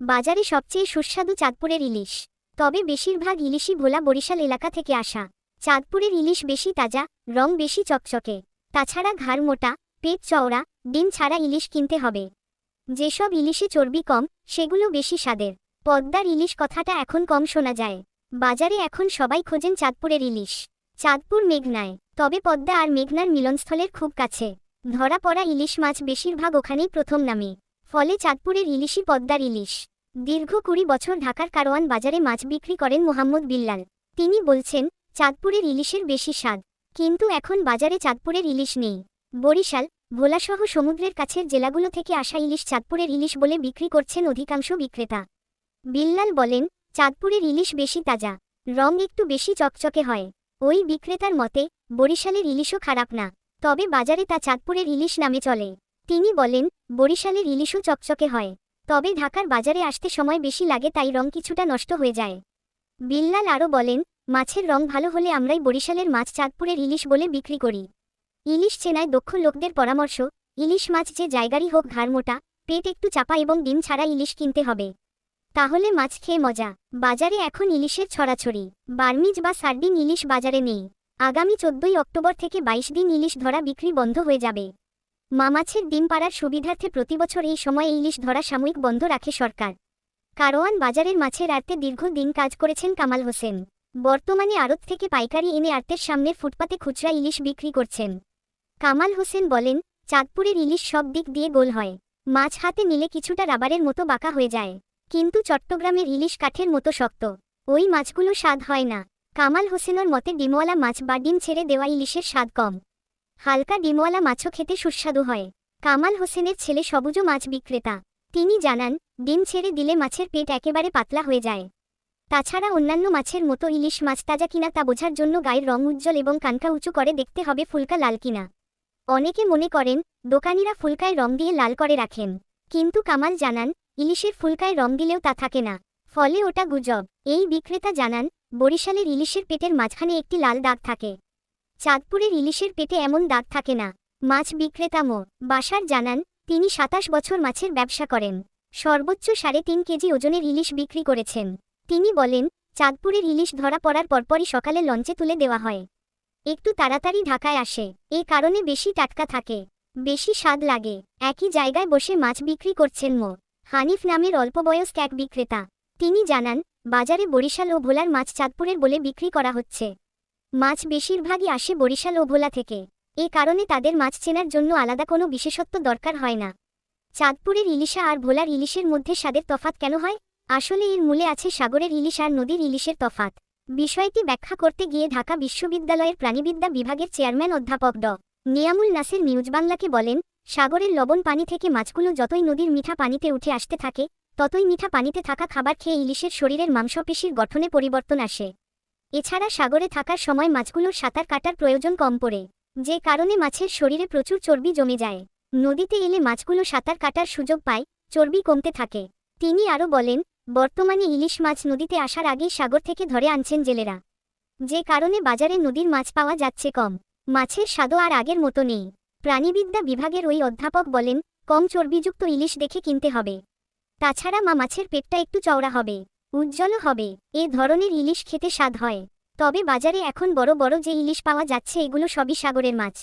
বাজারে সবচেয়ে সুস্বাদু চাঁদপুরের ইলিশ। তবে বেশিরভাগ ইলিশই ভোলা বরিশাল এলাকা থেকে আসা। চাঁদপুরের ইলিশ বেশি তাজা, রং বেশি চকচকে। তাছাড়া ঘাড় মোটা, পেট চওড়া, ডিম ছাড়া ইলিশ কিনতে হবে। যেসব ইলিশে চর্বি কম, সেগুলো বেশি স্বাদের। পদ্মার ইলিশ কথাটা এখন কম শোনা যায়। বাজারে এখন সবাই খোঁজেন চাঁদপুরের ইলিশ। চাঁদপুর মেঘনায়। তবে পদ্মা আর মেঘনার মিলনস্থলের খুব কাছে। ধরা পড়া ইলিশ মাছ বেশিরভাগ ওখানেই প্রথম নামে। ফলে চাঁদপুরের ইলিশই পদ্মার ইলিশ। দীর্ঘ কুড়ি বছর ঢাকার কারওয়ান বাজারে মাছ বিক্রি করেন মোহাম্মদ বিল্লাল। তিনি বলছেন, চাঁদপুরের ইলিশের বেশি স্বাদ, কিন্তু এখন বাজারে চাঁদপুরের ইলিশ নেই। বরিশাল, ভোলাসহ সমুদ্রের কাছের জেলাগুলো থেকে আসা ইলিশ চাঁদপুরের ইলিশ বলে বিক্রি করছেন অধিকাংশ বিক্রেতা। বিল্লাল বলেন, চাঁদপুরের ইলিশ বেশি তাজা, রং একটু বেশি চকচকে হয়। ওই বিক্রেতার মতে, বরিশালের ইলিশও খারাপ না, তবে বাজারে তা চাঁদপুরের ইলিশ নামে চলে। তিনি বলেন, বরিশালের ইলিশও চকচকে হয়। তবে ঢাকার বাজারে আসতে সময় বেশি লাগে তাই রং কিছুটা নষ্ট হয়ে যায়। বিল্লাল আরও বলেন, মাছের রং ভালো হলে আমরাই বরিশালের মাছ চাঁদপুরের ইলিশ বলে বিক্রি করি। ইলিশ চেনায় দক্ষ লোকদের পরামর্শ, ইলিশ মাছ যে জায়গারই হোক ঘাড় মোটা, পেট একটু চাপা এবং ডিম ছাড়া ইলিশ কিনতে হবে। তাহলে মাছ খেয়ে মজা। বাজারে এখন ইলিশের ছড়াছড়ি। বার্মিজ বা সার্ডিন ইলিশ বাজারে নেই। আগামী চোদ্দই অক্টোবর থেকে বাইশ দিন ইলিশ ধরা বিক্রি বন্ধ হয়ে যাবে। মামাছের ডিম পাড়ার সুবিধার্থে প্রতিবছর এই সময়ে ইলিশ ধরা সাময়িক বন্ধ রাখে সরকার। কারওয়ান বাজারের মাছের আড়তে দীর্ঘদিন কাজ করেছেন কামাল হোসেন। বর্তমানে আড়ত থেকে পাইকারি এনে আড়তের সামনের ফুটপাতে খুচরা ইলিশ বিক্রি করছেন। কামাল হোসেন বলেন, চাঁদপুরের ইলিশ সব দিক দিয়ে গোল হয়। মাছ হাতে নিলে কিছুটা রাবারের মতো বাঁকা হয়ে যায়। কিন্তু চট্টগ্রামের ইলিশ কাঠের মতো শক্ত। ওই মাছগুলো স্বাদ হয় না। কামাল হোসেনের মতে ডিমওয়ালা মাছ বা ডিম ছেড়ে দেওয়া ইলিশের স্বাদ কম। হালকা ডিমওয়ালা মাছও খেতে সুস্বাদু হয়। কামাল হোসেনের ছেলে সবুজ মাছ বিক্রেতা। তিনি জানান, ডিম ছেড়ে দিলে মাছের পেট একেবারে পাতলা হয়ে যায়। তাছাড়া অন্যান্য মাছের মতো ইলিশ মাছ তাজা কিনা তা বোঝার জন্য গায়ের রং উজ্জ্বল এবং কানকা উঁচু করে দেখতে হবে ফুলকা লাল কিনা। অনেকে মনে করেন, দোকানিরা ফুলকায় রং দিয়ে লাল করে রাখেন। কিন্তু কামাল জানান, ইলিশের ফুলকায় রং দিলেও তা থাকে না। ফলে ওটা গুজব। এই বিক্রেতা জানান, বরিশালের ইলিশের পেটের মাঝখানে একটি লাল দাগ থাকে। চাঁদপুরের ইলিশের পেটে এমন দাগ থাকে না। মাছ বিক্রেতা মো। বাসার জানান, তিনি সাতাশ বছর মাছের ব্যবসা করেন। সর্বোচ্চ সাড়ে তিন কেজি ওজনের ইলিশ বিক্রি করেছেন। তিনি বলেন, চাঁদপুরের ইলিশ ধরা পড়ার পরপরই সকালে লঞ্চে তুলে দেওয়া হয়। একটু তাড়াতাড়ি ঢাকায় আসে। এ কারণে বেশি টাটকা থাকে। বেশি স্বাদ লাগে। একই জায়গায় বসে মাছ বিক্রি করছেন মো। হানিফ নামের অল্পবয়স্ক এক বিক্রেতা। তিনি জানান, বাজারে বরিশাল ও ভোলার মাছ চাঁদপুরের বলে বিক্রি করা হচ্ছে। মাছ বেশিরভাগই আসে বরিশাল ও ভোলা থেকে। এ কারণে তাদের মাছ চেনার জন্য আলাদা কোনো বিশেষত্ব দরকার হয় না। চাঁদপুরের ইলিশা আর ভোলার ইলিশের মধ্যে স্বাদের তফাত কেন হয়? আসলে এর মূলে আছে সাগরের ইলিশ আর নদীর ইলিশের তফাত বিষয়টি ব্যাখ্যা করতে গিয়ে ঢাকা বিশ্ববিদ্যালয়ের প্রাণীবিদ্যা বিভাগের চেয়ারম্যান অধ্যাপক ড। নিয়ামুল নাসির নিউজ বাংলাকে বলেন, সাগরের লবণ পানি থেকে মাছগুলো যতই নদীর মিঠা পানিতে উঠে আসতে থাকে, ততই মিঠা পানিতে থাকা খাবার খেয়ে ইলিশের শরীরের মাংসপেশির গঠনে পরিবর্তন আসে। এছাড়া সাগরে থাকার সময় মাছগুলোর সাঁতার কাটার প্রয়োজন কম পড়ে, যে কারণে মাছের শরীরে প্রচুর চর্বি জমে যায়। নদীতে এলে মাছগুলো সাঁতার কাটার সুযোগ পায়, চর্বি কমতে থাকে। তিনি আরও বলেন, বর্তমানে ইলিশ মাছ নদীতে আসার আগেই সাগর থেকে ধরে আনছেন জেলেরা। যে কারণে বাজারে নদীর মাছ পাওয়া যাচ্ছে কম। মাছের স্বাদও আর আগের মতো নেই। প্রাণীবিদ্যা বিভাগের ওই অধ্যাপক বলেন, কম চর্বিযুক্ত ইলিশ দেখে কিনতে হবে। তাছাড়া মা মাছের পেটটা একটু চওড়া হবে। উজ্জ্বলও হবে। এ ধরনের ইলিশ খেতে স্বাদ হয়। তবে বাজারে এখন বড় বড় যে ইলিশ পাওয়া যাচ্ছে, এগুলো সবই সাগরের মাছ।